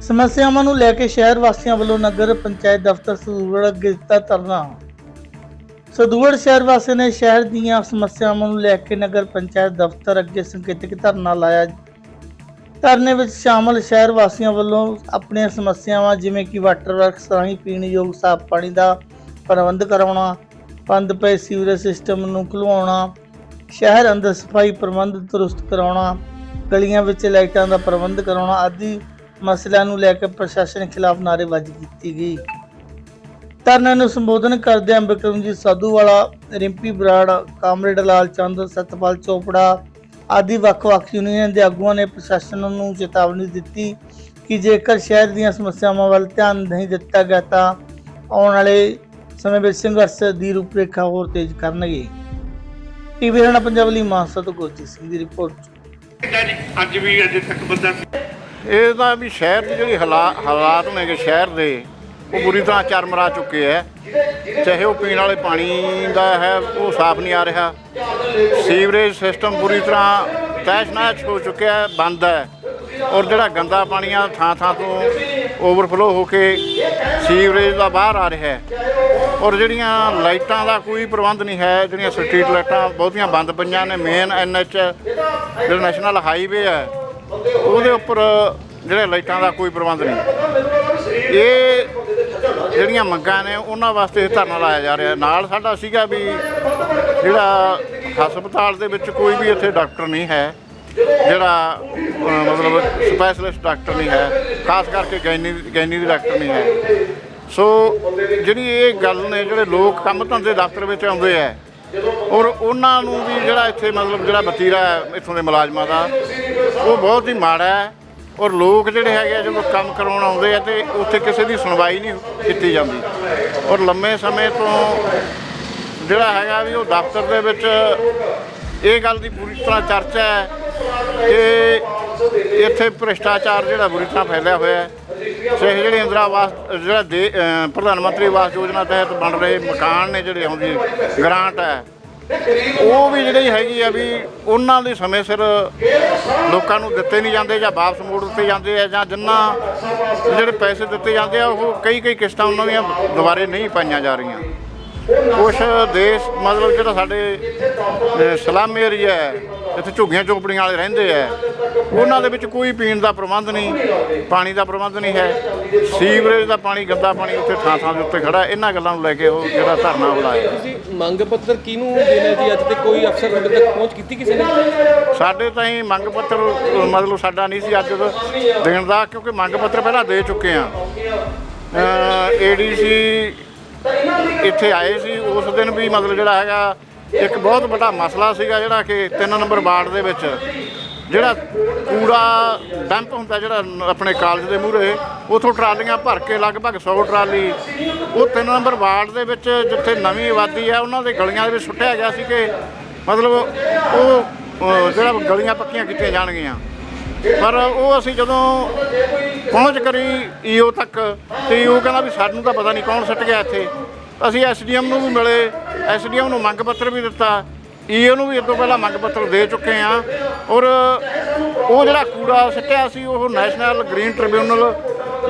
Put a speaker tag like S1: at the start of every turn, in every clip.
S1: ਸਮੱਸਿਆਵਾਂ ਨੂੰ ਲੈ ਕੇ ਸ਼ਹਿਰ ਵਾਸੀਆਂ ਵੱਲੋਂ ਨਗਰ ਪੰਚਾਇਤ ਦਫ਼ਤਰ ਸਦੂੜ ਅੱਗੇ ਦਿੱਤਾ ਧਰਨਾ। ਸਦੂੜ ਸ਼ਹਿਰ ਵਾਸੀਆਂ ਨੇ ਸ਼ਹਿਰ ਦੀਆਂ ਸਮੱਸਿਆਵਾਂ ਨੂੰ ਲੈ ਕੇ ਨਗਰ ਪੰਚਾਇਤ ਦਫ਼ਤਰ ਅੱਗੇ ਸੰਕੇਤਕ ਧਰਨਾ ਲਾਇਆ। ਧਰਨੇ ਵਿੱਚ ਸ਼ਾਮਲ ਸ਼ਹਿਰ ਵਾਸੀਆਂ ਵੱਲੋਂ ਆਪਣੀਆਂ ਸਮੱਸਿਆਵਾਂ ਜਿਵੇਂ ਕਿ ਵਾਟਰ ਵਰਕਸ, ਰਾਹੀਂ ਪੀਣ ਯੋਗ ਸਾਫ਼ ਪਾਣੀ ਦਾ ਪ੍ਰਬੰਧ ਕਰਾਉਣਾ ਬੰਦ ਪਏ ਸੀਵਰੇਜ ਸਿਸਟਮ ਨੂੰ ਖੁਲਵਾਉਣਾ ਸ਼ਹਿਰ ਅੰਦਰ ਸਫ਼ਾਈ ਪ੍ਰਬੰਧ ਦਰੁਸਤ ਕਰਾਉਣਾ, ਗਲੀਆਂ ਵਿੱਚ ਲਾਈਟਾਂ ਦਾ ਪ੍ਰਬੰਧ ਕਰਾਉਣਾ ਆਦਿ ਮਸਲਿਆਂ ਨੂੰ ਲੈ ਕੇ ਪ੍ਰਸ਼ਾਸਨ ਖਿਲਾਫ ਨਾਅਰੇਬਾਜ਼ੀ ਕੀਤੀ ਗਈ। ਧਰਨੇ ਨੂੰ ਸੰਬੋਧਨ ਕਰਦਿਆਂ ਬਿਕਰਮਜੀਤ ਸਾਧੂਵਾਲਾ, ਰਿੰਪੀ ਬਰਾੜ, ਕਾਮਰੇਡ ਲਾਲ ਚੰਦ, ਸਤਪਾਲ ਚੋਪੜਾ ਆਦਿ ਵੱਖ-ਵੱਖ ਯੂਨੀਅਨ ਦੇ ਆਗੂਆਂ ਨੇ ਪ੍ਰਸ਼ਾਸਨ ਨੂੰ ਚੇਤਾਵਨੀ ਦਿੱਤੀ ਕਿ ਜੇਕਰ ਸ਼ਹਿਰ ਦੀਆਂ ਸਮੱਸਿਆਵਾਂ ਵੱਲ ਧਿਆਨ ਨਹੀਂ ਦਿੱਤਾ ਗਿਆ ਤਾਂ ਆਉਣ ਵਾਲੇ ਸਮੇਂ ਵਿੱਚ ਸੰਘਰਸ਼ ਦੀ ਰੂਪਰੇਖਾ ਹੋਰ ਤੇਜ਼ ਕਰਨਗੇ। ਟੀਵੀ ਰਣਾ ਪੰਜਾਬ ਲਈ ਮਾਨਸਾ ਤੋਂ ਗੁਰਜੀਤ ਸਿੰਘ ਦੀ ਰਿਪੋਰਟ।
S2: ਅੱਜ ਵੀ ਅਜੇ ਤੱਕ ਬੰਦਾ
S3: ਇਹ ਤਾਂ ਵੀ ਸ਼ਹਿਰ ਦੀ ਜਿਹੜੀ ਹਾਲਾਤ ਹਾਲਾਤ ਨੇਗੇ ਸ਼ਹਿਰ ਦੇ, ਉਹ ਬੁਰੀ ਤਰ੍ਹਾਂ ਚਰਮਰਾ ਚੁੱਕੇ ਐ। ਚਾਹੇ ਉਹ ਪੀਣ ਵਾਲੇ ਪਾਣੀ ਦਾ ਹੈ, ਉਹ ਸਾਫ਼ ਨਹੀਂ ਆ ਰਿਹਾ। ਸੀਵਰੇਜ ਸਿਸਟਮ ਬੁਰੀ ਤਰ੍ਹਾਂ ਤਹਿਸ਼-ਨਹਿਸ਼ ਹੋ ਚੁੱਕਿਆ ਹੈ ਬੰਦ ਹੈ ਔਰ ਜਿਹੜਾ ਗੰਦਾ ਪਾਣੀ ਆ ਥਾਂ ਥਾਂ ਤੋਂ ਓਵਰਫਲੋ ਹੋ ਕੇ ਸੀਵਰੇਜ ਦਾ ਬਾਹਰ ਆ ਰਿਹਾ ਹੈ ਔਰ ਜਿਹੜੀਆਂ ਲਾਈਟਾਂ ਦਾ ਕੋਈ ਪ੍ਰਬੰਧ ਨਹੀਂ ਹੈ, ਜਿਹੜੀਆਂ ਸਟਰੀਟ ਲਾਈਟਾਂ ਬਹੁਤੀਆਂ ਬੰਦ ਪਈਆਂ ਨੇ, ਮੇਨ ਐਨਐਚ ਜਿਹੜਾ ਨੈਸ਼ਨਲ ਹਾਈਵੇ ਹੈ ਉਹਦੇ ਉੱਪਰ ਜਿਹੜੇ ਲਾਈਟਾਂ ਦਾ ਕੋਈ ਪ੍ਰਬੰਧ ਨਹੀਂ। ਇਹ ਜਿਹੜੀਆਂ ਮੰਗਾਂ ਨੇ, ਉਹਨਾਂ ਵਾਸਤੇ ਇਹ ਧਰਨਾ ਲਾਇਆ ਜਾ ਰਿਹਾ। ਨਾਲ ਸਾਡਾ ਸੀਗਾ ਵੀ ਜਿਹੜਾ ਹਸਪਤਾਲ ਦੇ ਵਿੱਚ ਕੋਈ ਵੀ ਇੱਥੇ ਡਾਕਟਰ ਨਹੀਂ ਹੈ, ਜਿਹੜਾ ਮਤਲਬ ਸਪੈਸ਼ਲਿਸਟ ਡਾਕਟਰ ਨਹੀਂ ਹੈ, ਖਾਸ ਕਰਕੇ ਗੈਨੀ ਗੈਨੀ ਦੀ ਡਾਕਟਰ ਨਹੀਂ ਹੈ। ਸੋ ਜਿਹੜੀ ਇਹ ਗੱਲ ਨੇ, ਜਿਹੜੇ ਲੋਕ ਕੰਮ ਧੰਦੇ ਦਫ਼ਤਰ ਵਿੱਚ ਆਉਂਦੇ ਆ, ਔਰ ਉਹਨਾਂ ਨੂੰ ਵੀ ਜਿਹੜਾ ਇੱਥੇ ਮਤਲਬ ਜਿਹੜਾ ਵਤੀਰਾ ਹੈ, ਇੱਥੋਂ ਦੇ ਮੁਲਾਜ਼ਮਾਂ ਦਾ ਉਹ ਬਹੁਤ ਹੀ ਮਾੜਾ ਹੈ ਔਰ ਲੋਕ ਜਿਹੜੇ ਹੈਗੇ ਆ, ਜਦੋਂ ਕੰਮ ਕਰਾਉਣ ਆਉਂਦੇ ਆ ਤੇ ਉੱਥੇ ਕਿਸੇ ਦੀ ਸੁਣਵਾਈ ਨਹੀਂ ਕੀਤੀ ਜਾਂਦੀ। ਔਰ ਲੰਮੇ ਸਮੇਂ ਤੋਂ ਜਿਹੜਾ ਹੈਗਾ ਵੀ ਉਹ ਦਫ਼ਤਰ ਦੇ ਵਿੱਚ ਇਹ ਗੱਲ ਦੀ ਪੂਰੀ ਤਰ੍ਹਾਂ ਚਰਚਾ ਹੈ ਕਿ ਇੱਥੇ ਭ੍ਰਿਸ਼ਟਾਚਾਰ ਜਿਹੜਾ ਬੁਰੀ ਤਰ੍ਹਾਂ ਫੈਲਿਆ ਹੋਇਆ ਹੈ। ਚਾਹੇ ਜਿਹੜੇ ਇੰਦਰਾ ਆਵਾਸ, ਜਿਹੜਾ ਦੇ ਪ੍ਰਧਾਨ ਮੰਤਰੀ ਆਵਾਸ ਯੋਜਨਾ ਤਹਿਤ ਬਣ ਰਹੇ ਮਕਾਨ ਨੇ ਜਿਹੜੇ ਆਉਂਦੀ, ਗ੍ਰਾਂਟ ਹੈ ਉਹ ਵੀ ਜਿਹੜੀ ਹੈਗੀ ਆ ਵੀ ਉਹਨਾਂ ਦੇ ਸਮੇਂ ਸਿਰ ਲੋਕਾਂ ਨੂੰ ਦਿੱਤੇ ਨਹੀਂ ਜਾਂਦੇ ਜਾਂ ਵਾਪਸ ਮੋੜ ਦਿੱਤੇ ਜਾਂਦੇ ਆ ਜਾਂ ਜਿੰਨਾ ਜਿਹੜੇ ਪੈਸੇ ਦਿੱਤੇ ਜਾਂਦੇ ਆ ਉਹ ਕਈ ਕਈ ਕਿਸ਼ਤਾਂ ਉਹਨਾਂ ਦੀਆਂ ਦੁਬਾਰੇ ਨਹੀਂ ਪਾਈਆਂ ਜਾ ਰਹੀਆਂ। ਕੁਛ ਦੇਸ਼ ਮਤਲਬ ਜਿਹੜਾ ਸਾਡੇ ਅਹ, ਸਲਮ ਏਰੀਆ ਹੈ ਇੱਥੇ ਝੁੱਗੀਆਂ ਝੋਪੜੀਆਂ ਵਾਲੇ ਰਹਿੰਦੇ ਆ ਉਹਨਾਂ ਦੇ ਵਿੱਚ ਕੋਈ ਪੀਣ ਦਾ ਪ੍ਰਬੰਧ ਨਹੀਂ ਪਾਣੀ ਦਾ ਪ੍ਰਬੰਧ ਨਹੀਂ ਹੈ। ਸੀਵਰੇਜ ਦਾ ਪਾਣੀ ਗੰਦਾ ਪਾਣੀ ਉੱਥੇ ਥਾਂ ਥਾਂ ਦੇ ਉੱਤੇ ਖੜਾ ਇਹਨਾਂ ਗੱਲਾਂ ਨੂੰ ਲੈ ਕੇ ਉਹ ਜਿਹੜਾ ਧਰਨਾ ਬੁਲਾਇਆ
S4: ਤੁਸੀਂ ਮੰਗ ਪੱਤਰ ਕਿਹਨੂੰ ਦੇਣਾ ਜੀ? ਅੱਜ ਤੱਕ ਕੋਈ ਅਫਸਰ ਤੁਹਾਡੇ ਤੱਕ ਪਹੁੰਚ ਕੀਤੀ ਕਿਸੇ ਨੇ?
S3: ਸਾਡੇ ਤਾਂ ਹੀ ਮੰਗ ਪੱਤਰ ਮਤਲਬ ਸਾਡਾ ਨਹੀਂ ਸੀ ਅੱਜ ਦੇਣ ਦਾ ਕਿਉਂਕਿ ਮੰਗ ਪੱਤਰ ਪਹਿਲਾਂ ਦੇ ਚੁੱਕੇ ਆ ਏਡੀਸੀ ਇੱਥੇ ਆਏ ਸੀ। ਉਸ ਦਿਨ ਵੀ ਮਤਲਬ ਜਿਹੜਾ ਹੈਗਾ ਇੱਕ ਬਹੁਤ ਵੱਡਾ ਮਸਲਾ ਸੀਗਾ ਜਿਹੜਾ ਕਿ 3 ਨੰਬਰ ਵਾਰਡ ਦੇ ਵਿੱਚ ਜਿਹੜਾ ਕੂੜਾ ਡੰਪ ਹੁੰਦਾ ਜਿਹੜਾ ਆਪਣੇ ਕਾਲਜ ਦੇ ਮੂਹਰੇ, ਉਥੋਂ ਟਰਾਲੀਆਂ ਭਰ ਕੇ ਲਗਭਗ 100 ਟਰਾਲੀ। ਉਹ 3 ਨੰਬਰ ਵਾਰਡ ਦੇ ਵਿੱਚ ਜਿੱਥੇ ਨਵੀਂ ਆਬਾਦੀ ਹੈ ਉਹਨਾਂ ਦੇ ਗਲੀਆਂ ਦੇ ਵਿੱਚ ਸੁੱਟਿਆ ਗਿਆ ਸੀ ਕਿ ਮਤਲਬ ਉਹ ਜਿਹੜਾ ਗਲੀਆਂ ਪੱਕੀਆਂ ਕੀਤੀਆਂ ਜਾਣਗੀਆਂ। ਪਰ ਉਹ ਅਸੀਂ ਜਦੋਂ ਪਹੁੰਚ ਕਰੀ ਈਓ ਤੱਕ, ਤੇ ਈਓ ਕਹਿੰਦਾ ਵੀ ਸਾਨੂੰ ਤਾਂ ਪਤਾ ਨਹੀਂ ਕੌਣ ਸੁੱਟ ਗਿਆ ਇੱਥੇ। ਅਸੀਂ ਐਸਡੀਐਮ ਨੂੰ ਵੀ ਮਿਲੇ ਐਸਡੀਐਮ ਨੂੰ ਮੰਗ ਪੱਤਰ ਵੀ ਦਿੱਤਾ। ਈਓ ਨੂੰ ਵੀ ਇਹ ਤੋਂ ਪਹਿਲਾਂ ਮੰਗ ਪੱਤਰ ਦੇ ਚੁੱਕੇ ਆ ਔਰ ਉਹ ਜਿਹੜਾ ਕੂੜਾ ਸੱਟਿਆ ਸੀ, ਉਹ ਨੈਸ਼ਨਲ ਗ੍ਰੀਨ ਟ੍ਰਿਬਿਊਨਲ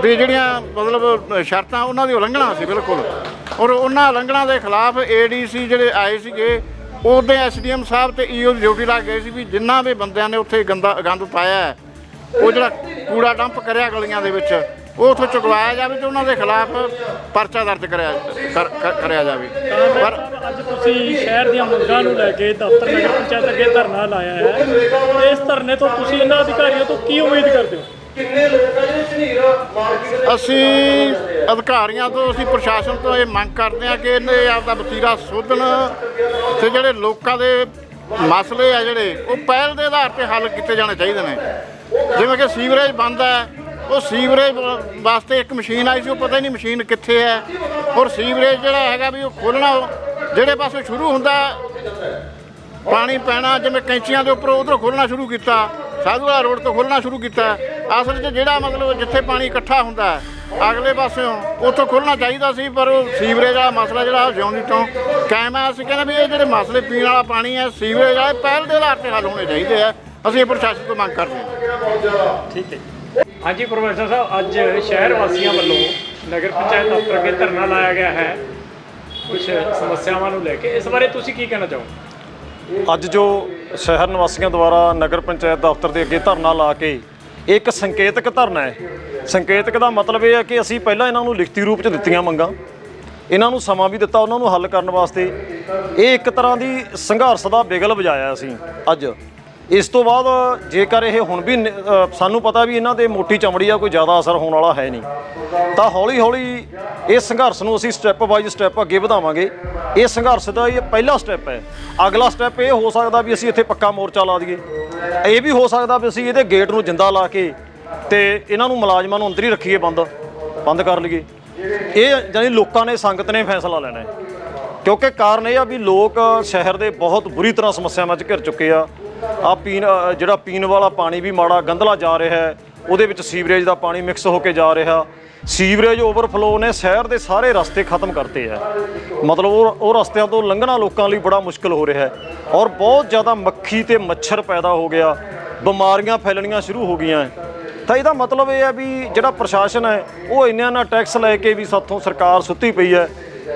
S3: ਦੀ ਜਿਹੜੀਆਂ ਮਤਲਬ ਸ਼ਰਤਾਂ, ਉਹਨਾਂ ਦੀ ਉਲੰਘਣਾ ਸੀ ਬਿਲਕੁਲ। ਔਰ ਉਹਨਾਂ ਉਲੰਘਣਾ ਦੇ ਖਿਲਾਫ ਏਡੀਸੀ ਜਿਹੜੇ ਆਏ ਸੀਗੇ, ਉਹਦੇ ਐਸਡੀਐਮ ਸਾਹਿਬ ਤੇ ਈਓ ਦੀ ਡਿਊਟੀ ਲੱਗ ਗਏ ਸੀ ਵੀ ਜਿੰਨਾ ਵੀ ਬੰਦਿਆਂ ਨੇ ਉੱਥੇ ਗੰਦਾ, ਗੰਦ ਪਾਇਆ ਉਹ ਜਿਹੜਾ ਕੂੜਾ ਡੰਪ ਕਰਿਆ ਗਲੀਆਂ ਦੇ ਵਿੱਚ ਉਹ ਉੱਥੋਂ ਚੁਕਵਾਇਆ ਜਾਵੇ ਤੇ ਉਹਨਾਂ ਦੇ ਖਿਲਾਫ ਪਰਚਾ ਦਰਜ ਕਰਿਆ ਕਰ- ਕਰ- ਕਰਿਆ ਜਾਵੇ। ਪਰ
S5: ਅੱਜ ਤੁਸੀਂ ਸ਼ਹਿਰ ਦੀਆਂ ਮੰਗਾਂ ਨੂੰ ਲੈ ਕੇ ਦਫ਼ਤਰ ਨਗਰ ਪੰਚਾਇਤ ਅੱਗੇ ਧਰਨਾ ਲਾਇਆ ਹੈ। ਇਸ ਧਰਨੇ ਤੋਂ ਤੁਸੀਂ ਇਹਨਾਂ ਅਧਿਕਾਰੀਆਂ ਤੋਂ ਕੀ ਉਮੀਦ ਕਰਦੇ ਹੋ?
S3: ਅਸੀਂ ਅਧਿਕਾਰੀਆਂ ਤੋਂ ਅਸੀਂ ਪ੍ਰਸ਼ਾਸਨ ਤੋਂ ਇਹ ਮੰਗ ਕਰਦੇ ਹਾਂ ਕਿ ਇਹਨੇ ਆਪਦਾ ਵਤੀਰਾ ਸੋਧਣ ਤੇ ਜਿਹੜੇ ਲੋਕਾਂ ਦੇ ਮਸਲੇ ਆ ਜਿਹੜੇ ਉਹ ਪਹਿਲ ਦੇ ਆਧਾਰ ਤੇ ਹੱਲ ਕੀਤੇ ਜਾਣੇ ਚਾਹੀਦੇ ਨੇ। ਜਿਵੇਂ ਕਿ ਸੀਵਰੇਜ ਬੰਦ ਹੈ ਉਹ ਸੀਵਰੇਜ ਵਾ- ਵਾਸਤੇ ਇੱਕ ਮਸ਼ੀਨ ਆਈ ਸੀ ਉਹ ਪਤਾ ਹੀ ਨਹੀਂ ਮਸ਼ੀਨ ਕਿੱਥੇ ਹੈ। ਔਰ ਸੀਵਰੇਜ ਜਿਹੜਾ ਹੈਗਾ ਵੀ ਉਹ ਖੋਲਣਾ ਜਿਹੜੇ ਪਾਸੇ ਸ਼ੁਰੂ ਹੁੰਦਾ ਪਾਣੀ ਪੈਣਾ ਜਿਵੇਂ ਕੈਂਚੀਆਂ ਦੇ ਉੱਪਰ ਉਧਰੋਂ ਖੋਲਣਾ ਸ਼ੁਰੂ ਕੀਤਾ ਸਾਧੂਵਾਲਾ ਰੋਡ ਤੋਂ ਖੋਲਣਾ ਸ਼ੁਰੂ ਕੀਤਾ ਅਸਲ 'ਚ ਜਿਹੜਾ ਮਤਲਬ ਜਿੱਥੇ ਪਾਣੀ ਇਕੱਠਾ ਹੁੰਦਾ ਹੈ, ਅਗਲੇ ਪਾਸਿਓਂ ਉੱਥੋਂ ਖੋਲਣਾ ਚਾਹੀਦਾ ਸੀ ਪਰ ਉਹ ਸੀਵਰੇਜ ਵਾਲਾ ਮਸਲਾ ਜਿਹੜਾ ਜਿਉਂਦੀ ਤੋਂ ਕਾਇਮ ਹੈ। ਅਸੀਂ ਕਹਿੰਦੇ ਵੀ ਇਹ ਜਿਹੜੇ ਮਸਲੇ ਪੀਣ ਵਾਲਾ ਪਾਣੀ ਹੈ ਸੀਵਰੇਜ ਵਾਲੇ ਪਹਿਲ ਦੇ ਆਧਾਰ ਤੇ ਹੱਲ ਹੋਣੇ ਚਾਹੀਦੇ ਆ ਅਸੀਂ ਇਹ ਪ੍ਰਸ਼ਾਸਨ ਤੋਂ ਮੰਗ ਕਰਦੇ ਹਾਂ।
S5: ਠੀਕ ਹੈ ਹਾਂਜੀ, ਪ੍ਰੋਫੈਸਰ ਸਾਹਿਬ, ਅੱਜ ਸ਼ਹਿਰ ਵਾਸੀਆਂ ਵੱਲੋਂ ਨਗਰ ਪੰਚਾਇਤ ਦਫ਼ਤਰ ਅੱਗੇ ਧਰਨਾ ਲਾਇਆ ਗਿਆ ਹੈ। ਕੁਝ ਸਮੱਸਿਆਵਾਂ ਨੂੰ ਲੈ ਕੇ। ਇਸ ਬਾਰੇ ਤੁਸੀਂ ਕੀ ਕਹਿਣਾ ਚਾਹੋ
S6: ਅੱਜ ਜੋ ਸ਼ਹਿਰ ਨਿਵਾਸੀਆਂ ਦੁਆਰਾ ਨਗਰ ਪੰਚਾਇਤ ਦਫ਼ਤਰ ਦੇ ਅੱਗੇ ਧਰਨਾ ਲਾ ਕੇ ਇਹ ਇੱਕ ਸੰਕੇਤਕ ਧਰਨਾ ਹੈ। ਸੰਕੇਤਕ ਦਾ ਮਤਲਬ ਇਹ ਹੈ ਕਿ ਅਸੀਂ ਪਹਿਲਾਂ ਇਹਨਾਂ ਨੂੰ ਲਿਖਤੀ ਰੂਪ 'ਚ ਦਿੱਤੀਆਂ ਮੰਗਾਂ। ਇਹਨਾਂ ਨੂੰ ਸਮਾਂ ਵੀ ਦਿੱਤਾ ਉਹਨਾਂ ਨੂੰ ਹੱਲ ਕਰਨ ਵਾਸਤੇ। ਇਹ ਇੱਕ ਤਰ੍ਹਾਂ ਦੀ ਸੰਘਰਸ਼ ਦਾ ਬਿਗਲ ਵਜਾਇਆ ਅਸੀਂ ਅੱਜ। ਇਸ ਤੋਂ ਬਾਅਦ ਜੇਕਰ ਇਹ ਹੁਣ ਵੀ ਨ- ਸਾਨੂੰ ਪਤਾ ਵੀ ਇਹਨਾਂ 'ਤੇ ਮੋਟੀ ਚਮੜੀ ਆ, ਕੋਈ ਜ਼ਿਆਦਾ ਅਸਰ ਹੋਣ ਵਾਲਾ ਹੈ ਨਹੀਂ। ਤਾਂ ਹੌਲੀ ਹੌਲੀ ਇਹ ਸੰਘਰਸ਼ ਨੂੰ ਅਸੀਂ ਸਟੈਪ ਬਾਈ ਸਟੈਪ ਅੱਗੇ ਵਧਾਵਾਂਗੇ। ਇਹ ਸੰਘਰਸ਼ ਦਾ ਇਹ ਪਹਿਲਾ ਸਟੈਪ ਹੈ। ਅਗਲਾ ਸਟੈਪ ਇਹ ਹੋ ਸਕਦਾ ਵੀ ਅਸੀਂ ਇੱਥੇ ਪੱਕਾ ਮੋਰਚਾ ਲਾ ਦਈਏ। ਇਹ ਵੀ ਹੋ ਸਕਦਾ ਵੀ ਅਸੀਂ ਇਹਦੇ ਗੇਟ ਨੂੰ ਜਿੰਦਾ ਲਾ ਕੇ ਤੇ ਇਹਨਾਂ ਨੂੰ ਮੁਲਾਜ਼ਮਾਂ ਨੂੰ ਅੰਦਰ ਹੀ ਰੱਖੀਏ ਬੰਦ ਬੰਦ ਕਰ ਲਈਏ। ਇਹ ਜਾਨੀ ਲੋਕਾਂ ਨੇ, ਸੰਗਤ ਨੇ ਫੈਸਲਾ ਲੈਣਾ ਹੈ। ਕਿਉਂਕਿ ਕਾਰਨ ਇਹ ਆ ਵੀ ਲੋਕ ਸ਼ਹਿਰ ਦੇ ਬਹੁਤ ਬੁਰੀ ਤਰ੍ਹਾਂ ਸਮੱਸਿਆਵਾਂ 'ਚ ਘਿਰ ਚੁੱਕੇ ਆ। ਆ ਪੀਣ ਅ, ਜਿਹੜਾ ਪੀਣ ਵਾਲਾ ਪਾਣੀ ਵੀ ਮਾੜਾ ਗੰਧਲਾ ਜਾ ਰਿਹਾ ਹੈ ਉਹਦੇ ਵਿੱਚ ਸੀਵਰੇਜ ਦਾ ਪਾਣੀ ਮਿਕਸ ਹੋ ਕੇ ਜਾ ਰਿਹਾ। ਸੀਵਰੇਜ ਓਵਰਫਲੋ ਨੇ ਸ਼ਹਿਰ ਦੇ ਸਾਰੇ ਰਸਤੇ ਖਤਮ ਕਰਤੇ ਆ ਮਤਲਬ ਉਹ ਉਹ ਰਸਤਿਆਂ ਤੋਂ ਲੰਘਣਾ ਲੋਕਾਂ ਲਈ ਬੜਾ ਮੁਸ਼ਕਲ ਹੋ ਰਿਹਾ ਹੈ ਔਰ ਬਹੁਤ ਜ਼ਿਆਦਾ ਮੱਖੀ ਤੇ ਮੱਛਰ ਪੈਦਾ ਹੋ ਗਿਆ। ਬਿਮਾਰੀਆਂ ਫੈਲਣੀਆਂ ਸ਼ੁਰੂ ਹੋ ਗਈਆਂ ਹੈ। ਤਾਂ ਇਹਦਾ ਮਤਲਬ ਇਹ ਹੈ ਵੀ ਜਿਹੜਾ ਪ੍ਰਸ਼ਾਸਨ ਹੈ ਉਹ ਇੰਨਾ ਨਾ ਟੈਕਸ ਲੈ ਕੇ ਵੀ ਸਾਥੋਂ ਸਰਕਾਰ ਸੁੱਤੀ ਪਈ ਹੈ।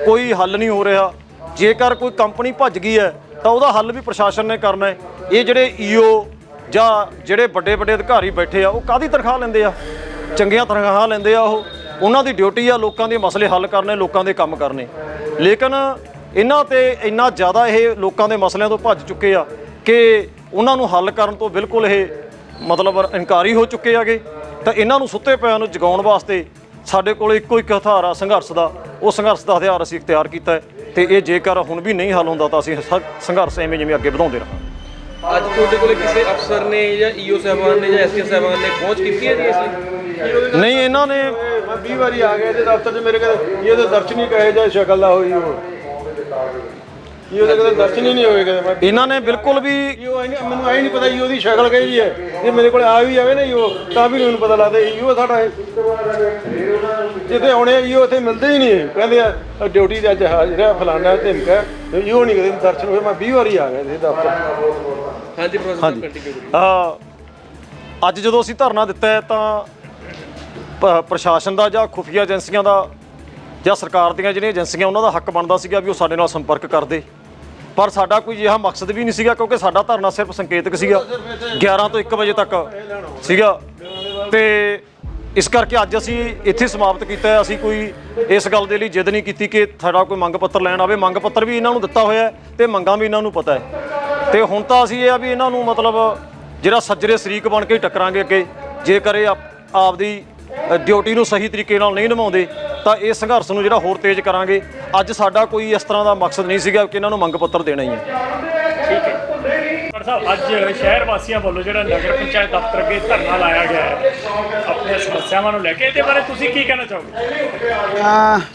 S6: ਕੋਈ ਹੱਲ ਨਹੀਂ ਹੋ ਰਿਹਾ। ਜੇਕਰ ਕੋਈ ਕੰਪਨੀ ਭੱਜ ਗਈ ਹੈ ਤਾਂ ਉਹਦਾ ਹੱਲ ਵੀ ਪ੍ਰਸ਼ਾਸਨ ਨੇ ਕਰਨਾ ਹੈ। ਇਹ ਜਿਹੜੇ ਈਓ ਜਾਂ ਜਿਹੜੇ ਵੱਡੇ ਵੱਡੇ ਅਧਿਕਾਰੀ ਬੈਠੇ ਆ, ਉਹ ਕਾਦੀ ਤਨਖਾਹ ਲੈਂਦੇ ਆ? ਚੰਗੀਆਂ ਤਨਖਾਹਾਂ ਲੈਂਦੇ ਆ ਉਹ। ਉਹਨਾਂ ਦੀ ਡਿਊਟੀ ਆ ਲੋਕਾਂ ਦੇ ਮਸਲੇ ਹੱਲ ਕਰਨੇ, ਲੋਕਾਂ ਦੇ ਕੰਮ ਕਰਨੇ। ਲੇਕਿਨ ਇਹਨਾਂ ਤੇ ਇੰਨਾ ਜ਼ਿਆਦਾ ਇਹ ਲੋਕਾਂ ਦੇ ਮਸਲਿਆਂ ਤੋਂ ਭੱਜ ਚੁੱਕੇ ਆ ਕਿ ਉਹਨਾਂ ਨੂੰ ਹੱਲ ਕਰਨ ਤੋਂ ਬਿਲਕੁਲ ਇਹ ਮਤਲਬ ਇਨਕਾਰੀ ਹੋ ਚੁੱਕੇ ਆਗੇ। ਤਾਂ ਇਹਨਾਂ ਨੂੰ ਸੁੱਤੇ ਪਿਆਂ ਨੂੰ ਜਗਾਉਣ ਵਾਸਤੇ ਸਾਡੇ ਕੋਲ ਇੱਕੋ ਇੱਕ ਹਥਿਆਰ ਆ ਸੰਘਰਸ਼ ਦਾ। ਉਹ ਸੰਘਰਸ਼ ਦਾ ਹਥਿਆਰ ਅਸੀਂ ਇਖਤਿਆਰ ਕੀਤਾ ਹੈ। ਤੇ ਇਹ ਜੇਕਰ ਹੁਣ ਵੀ ਨਹੀਂ ਹੱਲ ਹੁੰਦਾ ਤਾਂ ਅਸੀਂ ਸ- ਸੰਘਰਸ਼ ਐਵੇਂ ਜਿਵੇਂ ਅੱਗੇ ਵਧਾਉਂਦੇ ਰਹਾਂਗੇ।
S4: ਅੱਜ ਤੁਹਾਡੇ ਕੋਲੇ ਕਿਸੇ ਅਫਸਰ ਨੇ ਜਾਂ ਈਓ ਸਾਹਿਬਾਨ ਨੇ ਜਾਂ ਐਸਪੀ ਸਾਹਿਬਾਨ ਨੇ ਪਹੁੰਚ ਕੀਤੀ ਹੈ ਜੀ ਇਸ ਲਈ
S6: ਨਹੀਂ ਇਹਨਾਂ ਨੇ
S7: ਮੈਂ 20 ਵਾਰੀ ਆ ਗਿਆ ਇਹਦੇ ਦਫ਼ਤਰ 'ਚ ਮੇਰੇ ਕਦੇ ਇਹਦੇ ਦਰਸ਼ਨ ਹੀ ਕਹੇ ਜਾਂ ਸ਼ਕਲ ਦਾ ਹੋਈ ਉਹ ਇਹ ਉਹਦੇ ਕਦੇ ਦਰਸ਼ਨ ਹੀ ਨਹੀਂ ਹੋਏ ਕਦੇ ਮੈਂ
S6: ਇਹਨਾਂ ਨੇ ਬਿਲਕੁਲ ਵੀ
S7: ਇਹੋ ਆਈ ਨਹੀਂ ਮੈਨੂੰ ਆਈ ਨਹੀਂ ਪਤਾ ਇਹ ਉਹਦੀ ਸ਼ਕਲ ਕਹੀ ਜੀ ਹੈ। ਇਹ ਮੇਰੇ ਕੋਲ ਆ ਵੀ ਜਾਵੇ ਨਾ ਇਹੋ ਤਾਂ ਵੀ ਨੀ ਮੈਨੂੰ ਪਤਾ ਲੱਗਦਾ ਇਹੋ ਸਾਡਾ ਹੈ ਜਿੱਥੇ ਆਉਣੇ ਇਹੋ ਇੱਥੇ ਮਿਲਦੇ ਹੀ ਨਹੀਂ। ਕਹਿੰਦੇ ਆ ਡਿਊਟੀ ਤੇ ਅੱਜ ਹਾਜ਼ਰ ਹੈ ਫਲਾਣਾ ਧਮਕਾ ਇਹੋ ਨਹੀਂ ਕਦੇ ਦਰਸ਼ਨ ਹੋਏ। ਮੈਂ 20 ਵਾਰੀ ਆ ਗਿਆ ਇਹਦੇ ਦਫ਼ਤਰ।
S4: ਹਾਂਜੀ ਪ੍ਰੋਫੈਸਰ ਸਾਹਿਬ ਕੰਟੀਨਿਊ
S6: ਅ, ਅੱਜ ਜਦੋਂ ਅਸੀਂ ਧਰਨਾ ਦਿੱਤਾ ਹੈ ਤਾਂ ਪ- ਪ੍ਰਸ਼ਾਸਨ ਦਾ ਜਾਂ ਖੁਫੀਆ ਏਜੰਸੀਆਂ ਦਾ ਜਾਂ ਸਰਕਾਰ ਦੀਆਂ ਜਿਹੜੀਆਂ ਏਜੰਸੀਆਂ ਉਹਨਾਂ ਦਾ ਹੱਕ ਬਣਦਾ ਸੀਗਾ ਵੀ ਉਹ ਸਾਡੇ ਨਾਲ ਸੰਪਰਕ ਕਰਦੇ। ਪਰ ਸਾਡਾ ਕੋਈ ਅਜਿਹਾ ਮਕਸਦ ਵੀ ਨਹੀਂ ਸੀਗਾ ਕਿਉਂਕਿ ਸਾਡਾ ਧਰਨਾ ਸਿਰਫ ਸੰਕੇਤਕ ਸੀਗਾ। 11 ਤੋਂ 1 ਵਜੇ ਤੱਕ ਸੀਗਾ। ਤੇ ਇਸ ਕਰਕੇ ਅੱਜ ਅਸੀਂ ਇੱਥੇ ਸਮਾਪਤ ਕੀਤਾ ਹੈ। ਅਸੀਂ ਕੋਈ ਇਸ ਗੱਲ ਦੇ ਲਈ ਜਿੱਦ ਨਹੀਂ ਕੀਤੀ ਕਿ ਸਾਡਾ ਕੋਈ ਮੰਗ ਪੱਤਰ ਲੈਣ ਆਵੇ। ਮੰਗ ਪੱਤਰ ਵੀ ਇਹਨਾਂ ਨੂੰ ਦਿੱਤਾ ਹੋਇਆ ਹੈ ਤੇ ਮੰਗਾਂ ਵੀ ਇਹਨਾਂ ਨੂੰ ਪਤਾ ਹੈ। ਤੇ ਹੁਣ ਤਾਂ ਅਸੀਂ ਇਹ ਆ ਵੀ ਇਹਨਾਂ ਨੂੰ ਮਤਲਬ ਜਿਹੜਾ ਸੱਜਰੇ ਸ਼ਰੀਕ ਬਣ ਕੇ ਹੀ ਟੱਕਰਾਂਗੇ ਅੱਗੇ। ਜੇਕਰ ਇਹ ਆਪਦੀ ਡਿਊਟੀ ਨੂੰ ਸਹੀ ਤਰੀਕੇ ਨਾਲ ਨਹੀਂ ਨਿਭਾਉਂਦੇ ਤਾਂ ਇਹ ਸੰਘਰਸ਼ ਨੂੰ ਜਿਹੜਾ ਹੋਰ ਤੇਜ਼ ਕਰਾਂਗੇ। ਅੱਜ ਸਾਡਾ ਕੋਈ ਇਸ ਤਰ੍ਹਾਂ ਦਾ ਮਕਸਦ ਨਹੀਂ ਸੀਗਾ ਕਿ ਇਹਨਾਂ ਨੂੰ ਮੰਗ ਪੱਤਰ ਦੇਣਾ ਹੀ ਹੈ।
S5: ਪਰ ਸਾਹਿਬ ਅੱਜ ਸ਼ਹਿਰ ਵਾਸੀਆਂ ਵੱਲੋਂ ਜਿਹੜਾ ਨਗਰ ਪੰਚਾਇਤ ਦਫ਼ਤਰ ਅੱਗੇ ਧਰਨਾ ਲਾਇਆ ਗਿਆ ਹੈ ਆਪਣੀਆਂ ਸਮੱਸਿਆਵਾਂ ਨੂੰ ਲੈ ਕੇ ਇਹਦੇ ਬਾਰੇ ਤੁਸੀਂ ਕੀ ਕਹਿਣਾ ਚਾਹੋਗੇ?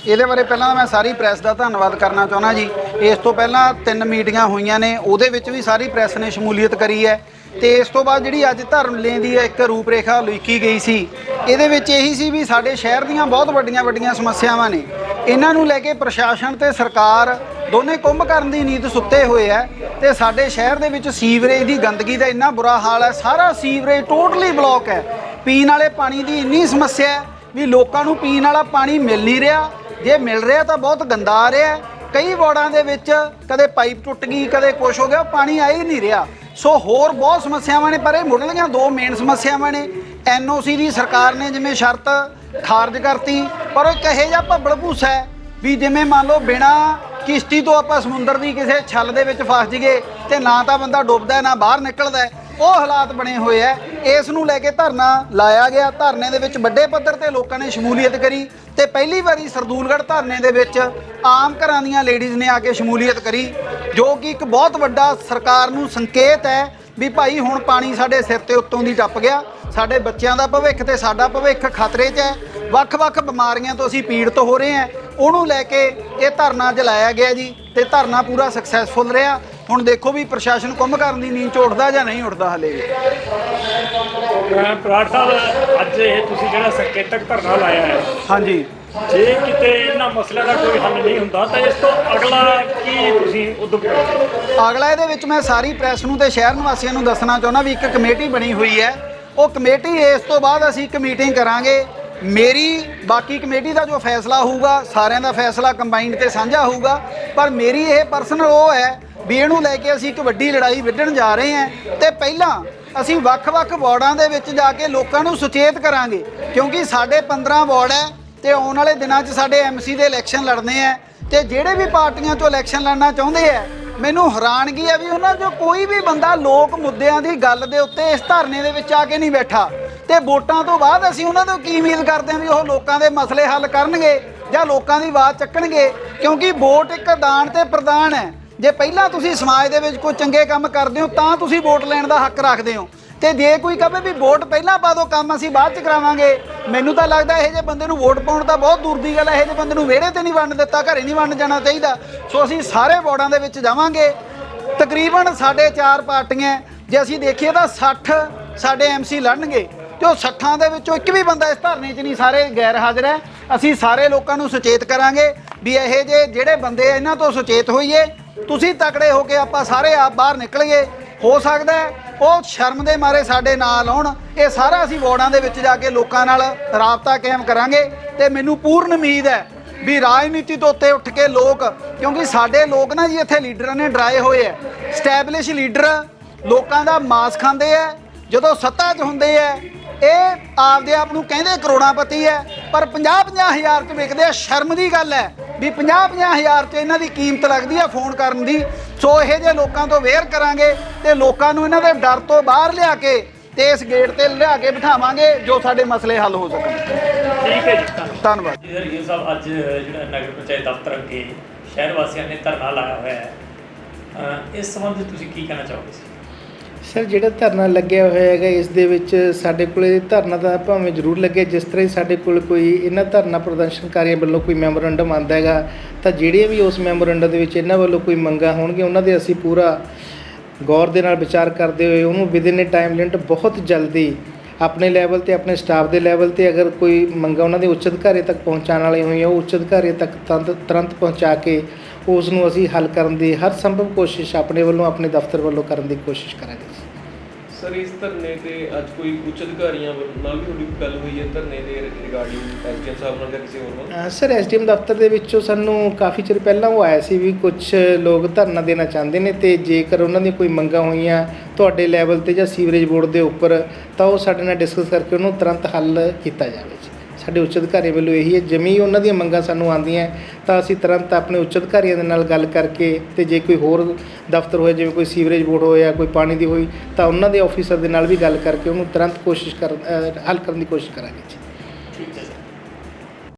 S8: ਇਹਦੇ ਬਾਰੇ ਪਹਿਲਾਂ ਤਾਂ ਮੈਂ ਸਾਰੀ ਪ੍ਰੈਸ ਦਾ ਧੰਨਵਾਦ ਕਰਨਾ ਚਾਹੁੰਦਾ ਜੀ। ਇਸ ਤੋਂ ਪਹਿਲਾਂ ਤਿੰਨ ਮੀਟਿੰਗਾਂ ਹੋਈਆਂ ਨੇ ਉਹਦੇ ਵਿੱਚ ਵੀ ਸਾਰੀ ਪ੍ਰੈਸ ਨੇ ਸ਼ਮੂਲੀਅਤ ਕਰੀ ਹੈ। ਤੇ ਇਸ ਤੋਂ ਬਾਅਦ ਜਿਹੜੀ ਅੱਜ ਧਰਮਲੇ ਦੀ ਇੱਕ ਰੂਪਰੇਖਾ ਲਿਖੀ ਗਈ ਸੀ, ਇਹਦੇ ਵਿੱਚ ਇਹੀ ਸੀ ਵੀ ਸਾਡੇ ਸ਼ਹਿਰ ਦੀਆਂ ਬਹੁਤ ਵੱਡੀਆਂ ਵੱਡੀਆਂ ਸਮੱਸਿਆਵਾਂ ਨੇ। ਇਹਨਾਂ ਨੂੰ ਲੈ ਕੇ ਪ੍ਰਸ਼ਾਸਨ ਤੇ ਸਰਕਾਰ ਦੋਨੇ ਕੁੰਭ ਕਰਨ ਦੀ ਨੀਤ ਸੁੱਤੇ ਹੋਏ ਹੈ ਤੇ ਸਾਡੇ ਸ਼ਹਿਰ ਦੇ ਵਿੱਚ ਸੀਵਰੇਜ ਦੀ ਗੰਦਗੀ ਦਾ ਇੰਨਾ ਬੁਰਾ ਹਾਲ ਹੈ ਸਾਰਾ ਸੀਵਰੇਜ ਟੋਟਲੀ ਬਲੌਕ ਹੈ ਪੀਣ ਵਾਲੇ ਪਾਣੀ ਦੀ ਇੰਨੀ ਸਮੱਸਿਆ ਹੈ ਵੀ ਲੋਕਾਂ ਨੂੰ ਪੀਣ ਵਾਲਾ ਪਾਣੀ ਮਿਲ ਨਹੀਂ ਰਿਹਾ। ਜੇ ਮਿਲ ਰਿਹਾ ਤਾਂ ਬਹੁਤ ਗੰਦਾ ਆ ਰਿਹਾ। ਕਈ ਵਾਰਡਾਂ ਦੇ ਵਿੱਚ ਕਦੇ ਪਾਈਪ ਟੁੱਟ ਗਈ, ਕਦੇ ਕੁਛ ਹੋ ਗਿਆ, ਪਾਣੀ ਆ ਹੀ ਨਹੀਂ ਰਿਹਾ। ਸੋ ਹੋਰ ਬਹੁਤ ਸਮੱਸਿਆਵਾਂ ਨੇ, ਪਰ ਇਹ ਮੁੱਢਲੀਆਂ ਦੋ ਮੇਨ ਸਮੱਸਿਆਵਾਂ ਨੇ। ਐਨਓਸੀ ਦੀ ਸਰਕਾਰ ਨੇ ਜਿਵੇਂ ਸ਼ਰਤ ਖਾਰਜ ਕਰਤੀ, ਪਰ ਉਹ ਕਹੇ ਜਾਂ ਭੱਬਲ ਭੂਸਾ ਹੈ ਵੀ ਜਿਵੇਂ ਮੰਨ ਲਓ ਬਿਨਾ ਕਿਸ਼ਤੀ ਤੋਂ ਆਪਾਂ ਸਮੁੰਦਰ ਦੀ ਕਿਸੇ ਛੱਲ ਦੇ ਵਿੱਚ ਫਸ ਜੀਏ ਤੇ ਨਾ ਤਾਂ ਬੰਦਾ ਡੁੱਬਦਾ ਨਾ ਬਾਹਰ ਨਿਕਲਦਾ ਉਹ ਹਾਲਾਤ ਬਣੇ ਹੋਏ ਐ ਇਸ ਨੂੰ ਲੈ ਕੇ ਧਰਨਾ ਲਾਇਆ ਗਿਆ। ਧਰਨੇ ਦੇ ਵਿੱਚ ਵੱਡੇ ਪੱਧਰ ਤੇ ਲੋਕਾਂ ਨੇ ਸ਼ਮੂਲੀਅਤ ਕਰੀ। ਤੇ ਪਹਿਲੀ ਵਾਰੀ ਸਰਦੂਲਗੜ੍ਹ ਧਰਨੇ ਦੇ ਵਿੱਚ ਆਮ ਘਰਾਂ ਦੀਆਂ ਲੇਡੀਜ਼ ਨੇ ਆ ਕੇ ਸ਼ਮੂਲੀਅਤ ਕਰੀ, ਜੋ ਕਿ ਇੱਕ ਬਹੁਤ ਵੱਡਾ ਸਰਕਾਰ ਨੂੰ ਸੰਕੇਤ ਹੈ ਵੀ ਭਾਈ ਹੁਣ ਪਾਣੀ ਸਾਡੇ ਸਿਰ ਤੇ ਉੱਤੋਂ ਦੀ ਟੱਪ ਗਿਆ, ਸਾਡੇ ਬੱਚਿਆਂ ਦਾ ਭਵਿੱਖ ਤੇ ਸਾਡਾ ਭਵਿੱਖ ਖਤਰੇ 'ਚ ਹੈ, ਵੱਖ-ਵੱਖ ਬਿਮਾਰੀਆਂ ਤੋਂ ਅਸੀਂ ਪੀੜਤ ਹੋ ਰਹੇ ਹਾਂ। ਉਹਨੂੰ ਲੈ ਕੇ ਇਹ ਧਰਨਾ ਜਲਾਇਆ ਗਿਆ ਜੀ ਤੇ ਧਰਨਾ ਪੂਰਾ ਸਕਸੈਸਫੁਲ ਰਿਹਾ। ਹੁਣ ਦੇਖੋ ਵੀ ਪ੍ਰਸ਼ਾਸਨ ਕੁੰਭ ਕਰਨ ਦੀ ਨੀਂਦ 'ਚ ਉੱਠਦਾ ਜਾਂ ਨਹੀਂ ਉੱਠਦਾ ਹਲੇ
S5: ਬਰਾੜ ਸਾਹਿਬ ਅੱਜ ਇਹ ਤੁਸੀਂ ਜਿਹੜਾ ਸੰਕੇਤਕ ਧਰਨਾ ਲਾਇਆ ਹੈ
S8: ਹਾਂਜੀ।
S5: ਜੇ ਕਿਤੇ ਇਹਨਾਂ ਮਸਲਿਆਂ ਦਾ ਕੋਈ ਹੱਲ ਨਹੀਂ ਹੁੰਦਾ ਤਾਂ ਇਸ ਤੋਂ ਅਗਲਾ ਕੀ ਤੁਸੀਂ ਕਰੋਗੇ?
S8: ਅਗਲਾ ਇਹਦੇ ਵਿੱਚ ਮੈਂ ਸਾਰੀ ਪ੍ਰੈਸ ਨੂੰ ਤੇ ਸ਼ਹਿਰ ਨਿਵਾਸੀਆਂ ਨੂੰ ਦੱਸਣਾ ਚਾਹੁੰਦਾ ਵੀ ਇੱਕ ਕਮੇਟੀ ਬਣੀ ਹੋਈ ਹੈ। ਉਹ ਕਮੇਟੀ ਇਸ ਤੋਂ ਬਾਅਦ ਅਸੀਂ ਇੱਕ ਮੀਟਿੰਗ ਕਰਾਂਗੇ। ਮੇਰੀ ਬਾਕੀ ਕਮੇਟੀ ਦਾ ਜੋ ਫੈਸਲਾ ਹੋਊਗਾ ਸਾਰਿਆਂ ਦਾ ਫੈਸਲਾ ਕੰਬਾਈਨਡ ਤੇ ਸਾਂਝਾ ਹੋਊਗਾ। ਪਰ ਮੇਰੀ ਇਹ ਪਰਸਨਲ ਉਹ ਹੈ ਵੀ ਇਹਨੂੰ ਲੈ ਕੇ ਅਸੀਂ ਇੱਕ ਵੱਡੀ ਲੜਾਈ ਵਿੱਢਣ ਜਾ ਰਹੇ ਹਾਂ ਤੇ ਪਹਿਲਾਂ ਅਸੀਂ ਵੱਖ-ਵੱਖ ਵਾਰਡਾਂ ਦੇ ਵਿੱਚ ਜਾ ਕੇ ਲੋਕਾਂ ਨੂੰ ਸੁਚੇਤ ਕਰਾਂਗੇ, ਕਿਉਂਕਿ ਸਾਡੇ 15 ਵਾਰਡ ਹੈ ਤੇ ਆਉਣ ਵਾਲੇ ਦਿਨਾਂ 'ਚ ਸਾਡੇ ਐਮਸੀ ਦੇ ਇਲੈਕਸ਼ਨ ਲੜਨੇ ਆ ਤੇ ਜਿਹੜੇ ਵੀ ਪਾਰਟੀਆਂ 'ਚੋਂ ਇਲੈਕਸ਼ਨ ਲੜਨਾ ਚਾਹੁੰਦੇ ਆ ਮੈਨੂੰ ਹੈਰਾਨਗੀ ਹੈ ਵੀ ਉਹਨਾਂ 'ਚੋਂ ਕੋਈ ਵੀ ਬੰਦਾ ਲੋਕ ਮੁੱਦਿਆਂ ਦੀ ਗੱਲ ਦੇ ਉੱਤੇ ਇਸ ਧਰਨੇ ਦੇ ਵਿੱਚ ਆ ਕੇ ਨਹੀਂ ਬੈਠਾ ਤੇ ਵੋਟਾਂ ਤੋਂ ਬਾਅਦ ਅਸੀਂ ਉਹਨਾਂ ਤੋਂ ਕੀ ਉਮੀਦ ਕਰਦੇ ਹਾਂ ਵੀ ਉਹ ਲੋਕਾਂ ਦੇ ਮਸਲੇ ਹੱਲ ਕਰਨਗੇ ਜਾਂ ਲੋਕਾਂ ਦੀ ਆਵਾਜ਼ ਚੱਕਣਗੇ, ਕਿਉਂਕਿ ਵੋਟ ਇੱਕ ਦਾਨ ਤੇ ਪ੍ਰਦਾਨ ਹੈ। ਜੇ ਪਹਿਲਾਂ ਤੁਸੀਂ ਸਮਾਜ ਦੇ ਵਿੱਚ ਕੋਈ ਚੰਗੇ ਕੰਮ ਕਰਦੇ ਹੋ, ਤਾਂ ਤੁਸੀਂ ਵੋਟ ਲੈਣ ਦਾ ਹੱਕ ਰੱਖਦੇ ਹੋ। ਤੇ ਜੇ ਕੋਈ ਕਹੇ ਵੀ ਵੋਟ ਪਹਿਲਾਂ ਪਾ ਦਿਓ, ਕੰਮ ਅਸੀਂ ਬਾਅਦ ਚ ਕਰਾਵਾਂਗੇ, ਮੈਨੂੰ ਤਾਂ ਲੱਗਦਾ ਇਹੋ ਜਿਹੇ ਬੰਦੇ ਨੂੰ ਵੋਟ ਪਾਉਣ ਤਾਂ ਬਹੁਤ ਦੂਰ ਦੀ ਗੱਲ ਹੈ, ਇਹੋ ਜਿਹੇ ਬੰਦੇ ਨੂੰ ਵਿਹੜੇ ਤੇ ਨਹੀਂ ਵੰਡ ਦਿੱਤਾ, ਘਰੇ ਨਹੀਂ ਵੰਡ ਜਾਣਾ ਚਾਹੀਦਾ। ਸੋ ਅਸੀਂ ਸਾਰੇ ਵਾਰਡਾਂ ਦੇ ਵਿੱਚ ਜਾਵਾਂਗੇ। ਤਕਰੀਬਨ ਸਾਡੇ ਚਾਰ ਪਾਰਟੀਆਂ, ਜੇ ਅਸੀਂ ਦੇਖੀਏ ਤਾਂ 60 ਸਾਡੇ ਐਮਸੀ ਲੜਨਗੇ। ਤੇ ਉਹ 60 ਦੇ ਵਿੱਚੋਂ ਇੱਕ ਵੀ ਬੰਦਾ ਇਸ ਧਰਨੇ 'ਚ ਨਹੀਂ, ਸਾਰੇ ਗੈਰ ਹਾਜ਼ਰ ਹੈ। ਅਸੀਂ ਸਾਰੇ ਲੋਕਾਂ ਨੂੰ ਸੁਚੇਤ ਕਰਾਂਗੇ ਵੀ ਇਹ ਜੇ ਜਿਹੜੇ ਬੰਦੇ ਇਹਨਾਂ ਤੋਂ ਸੁਚੇਤ ਹੋਈਏ। ਤੁਸੀਂ ਤਕੜੇ ਹੋ ਕੇ ਆਪਾਂ ਸਾਰੇ ਆਪ ਬਾਹਰ ਨਿਕਲੀਏ, ਹੋ ਸਕਦਾ ਉਹ ਸ਼ਰਮ ਦੇ ਮਾਰੇ ਸਾਡੇ ਨਾਲ ਆਉਣ ਇਹ ਸਾਰਾ ਅਸੀਂ ਵਾਰਡਾਂ ਦੇ ਵਿੱਚ ਜਾ ਕੇ ਲੋਕਾਂ ਨਾਲ ਰਾਬਤਾ ਕਾਇਮ ਕਰਾਂਗੇ ਤੇ ਮੈਨੂੰ ਪੂਰਨ ਉਮੀਦ ਹੈ ਵੀ ਰਾਜਨੀਤੀ ਤੋਂ ਉੱਤੇ ਉੱਠ ਕੇ ਲੋਕ, ਕਿਉਂਕਿ ਸਾਡੇ ਲੋਕ ਨਾ ਜੀ ਇੱਥੇ ਲੀਡਰਾਂ ਨੇ ਡਰਾਏ ਹੋਏ ਐ ਸਟੈਬਲਿਸ਼ ਲੀਡਰ ਲੋਕਾਂ ਦਾ ਮਾਸ ਖਾਂਦੇ ਐ ਜਦੋਂ ਸੱਤਾ 'ਚ ਹੁੰਦੇ ਐ ਇਹ ਆਪਦੇ ਆਪ ਨੂੰ ਕਹਿੰਦੇ ਕਰੋੜਾਪਤੀ ਐ ਪਰ 50-50 ਹਜ਼ਾਰ 'ਚ ਵਿਕਦੇ ਆ। ਸ਼ਰਮ ਦੀ ਗੱਲ ਐ ਵੀ 50-50 ਹਜ਼ਾਰ 'ਚ ਇਹਨਾਂ ਦੀ ਕੀਮਤ ਲੱਗਦੀ ਐ ਫੋਨ ਕਰਨ ਦੀ। ਸੋ ਇਹ ਜੇ ਲੋਕਾਂ ਤੋਂ ਵੇਅਰ ਕਰਾਂਗੇ ਤੇ ਲੋਕਾਂ ਨੂੰ ਇਹਨਾਂ ਦੇ ਡਰ ਤੋਂ ਬਾਹਰ ਲਿਆ ਕੇ ਤੇ ਇਸ ਗੇਟ ਤੇ ਲਿਆ ਕੇ ਬਿਠਾਵਾਂਗੇ ਜੋ ਸਾਡੇ ਮਸਲੇ ਹੱਲ ਹੋ ਸਕਣ।
S5: ਠੀਕ ਹੈ ਜੀ ਧੰਨਵਾਦ।
S9: ਜੀ ਹਰੀਏ ਸਾਹਿਬ ਅੱਜ ਜਿਹੜਾ ਨਗਰ ਪੰਚਾਇਤ ਦਫ਼ਤਰ ਅੱਗੇ ਸ਼ਹਿਰ ਵਾਸੀਆਂ ਨੇ ਧਰਨਾ ਲਾਇਆ ਹੋਇਆ ਹੈ। ਇਸ ਸੰਬੰਧ ਤੁਸੀਂ ਕੀ ਕਹਿਣਾ ਚਾਹੋਗੇ?
S10: ਸਰ, ਜਿਹੜਾ ਧਰਨਾ ਲੱਗਿਆ ਹੋਇਆ ਹੈਗਾ, ਇਸ ਦੇ ਵਿੱਚ ਸਾਡੇ ਕੋਲੇ ਧਰਨਾ ਤਾਂ ਭਾਵੇਂ ਜ਼ਰੂਰ ਲੱਗੇ, ਜਿਸ ਤਰ੍ਹਾਂ ਹੀ ਸਾਡੇ ਕੋਲ ਕੋਈ ਇਹਨਾਂ ਧਰਨਾ ਪ੍ਰਦਰਸ਼ਨਕਾਰੀਆਂ ਵੱਲੋਂ ਕੋਈ ਮੈਮੋਰੰਡਮ ਆਉਂਦਾ ਹੈਗਾ, ਤਾਂ ਜਿਹੜੀਆਂ ਵੀ ਉਸ ਮੈਮੋਰੰਡਮ ਦੇ ਵਿੱਚ ਇਹਨਾਂ ਵੱਲੋਂ ਕੋਈ ਮੰਗਾਂ ਹੋਣਗੀਆਂ, ਉਹਨਾਂ ਦੇ ਅਸੀਂ ਪੂਰਾ ਗੌਰ ਦੇ ਨਾਲ ਵਿਚਾਰ ਕਰਦੇ ਹੋਏ, ਉਹਨੂੰ ਵਿਦਿਨ ਏ ਟਾਈਮ ਲਿਮਟ ਬਹੁਤ ਜਲਦੀ ਆਪਣੇ ਲੈਵਲ ਤੇ, ਆਪਣੇ ਸਟਾਫ ਦੇ ਲੈਵਲ ਤੇ ਅਗਰ ਕੋਈ ਮੰਗਾਂ ਉਹਨਾਂ ਦੇ ਉੱਚ ਅਧਿਕਾਰੀ ਤੱਕ ਪਹੁੰਚਾਉਣ ਵਾਲੀ ਹੋਈਆਂ, ਉਹ ਉੱਚ ਅਧਿਕਾਰੀ ਤੱਕ ਤੁਰੰਤ ਤੁਰੰਤ ਪਹੁੰਚਾ ਕੇ ਉਸ ਨੂੰ ਅਸੀਂ ਹੱਲ ਕਰਨ ਦੀ ਹਰ ਸੰਭਵ ਕੋਸ਼ਿਸ਼ ਆਪਣੇ ਵੱਲੋਂ, ਆਪਣੇ ਦਫ਼ਤਰ ਵੱਲੋਂ ਕਰਨ ਦੀ ਕੋਸ਼ਿਸ਼ ਕਰਾਂਗੇ।
S4: ਸਰ, ਇਸ ਧਰਨੇ ਤੇ ਅੱਜ ਕੋਈ ਉੱਚ ਅਧਿਕਾਰੀਆਂ ਨਾਲ ਵੀ ਤੁਹਾਡੀ ਗੱਲ ਹੋਈ ਹੈ ਧਰਨੇ ਦੇ ਰਿਗਾਰਡਿੰਗ ਐਸਡੀਐਮ ਸਾਹਿਬ ਨਾਲ ਜਾਂ ਕਿਸੇ ਹੋਰ ਨਾਲ?
S10: ਸਰ ਐਸਡੀਐਮ ਦਫ਼ਤਰ ਦੇ ਵਿੱਚੋਂ ਸਾਨੂੰ ਕਾਫੀ ਚਿਰ ਪਹਿਲਾਂ ਉਹ ਆਇਆ ਸੀ ਵੀ ਕੁਝ ਲੋਕ ਧਰਨਾ ਦੇਣਾ ਚਾਹੁੰਦੇ ਨੇ ਤੇ ਜੇਕਰ ਉਹਨਾਂ ਦੀਆਂ ਕੋਈ ਮੰਗਾਂ ਹੋਈਆਂ ਤੁਹਾਡੇ ਲੈਵਲ ਤੇ ਜਾਂ ਸੀਵਰੇਜ ਬੋਰਡ ਦੇ ਉੱਪਰ, ਤਾਂ ਉਹ ਸਾਡੇ ਨਾਲ ਡਿਸਕਸ ਕਰਕੇ ਉਹਨੂੰ ਤੁਰੰਤ ਹੱਲ ਕੀਤਾ ਜਾਵੇ। ਸਾਡੇ ਉੱਚ ਅਧਿਕਾਰੀ ਵੱਲੋਂ ਇਹੀ ਹੈ ਜਮੀ ਉਹਨਾਂ ਦੀਆਂ ਮੰਗਾਂ ਸਾਨੂੰ ਆਉਂਦੀਆਂ ਤਾਂ ਅਸੀਂ ਤੁਰੰਤ ਆਪਣੇ ਉੱਚ ਅਧਿਕਾਰੀਆਂ ਦੇ ਨਾਲ ਗੱਲ ਕਰਕੇ ਤੇ ਜੇ ਕੋਈ ਹੋਰ ਦਫ਼ਤਰ ਹੋਏ, ਜਿਵੇਂ ਕੋਈ ਸੀਵਰੇਜ ਬੋਰਡ ਹੋਏ ਜਾਂ ਕੋਈ ਪਾਣੀ ਦੀ ਹੋਈ, ਤਾਂ ਉਹਨਾਂ ਦੇ ਆਫੀਸਰ ਦੇ ਨਾਲ ਵੀ ਗੱਲ ਕਰਕੇ ਉਹਨੂੰ ਤੁਰੰਤ ਕੋਸ਼ਿਸ਼ ਕਰ ਹੱਲ ਕਰਨ ਦੀ ਕੋਸ਼ਿਸ਼ ਕਰਾਂਗੇ ਜੀ।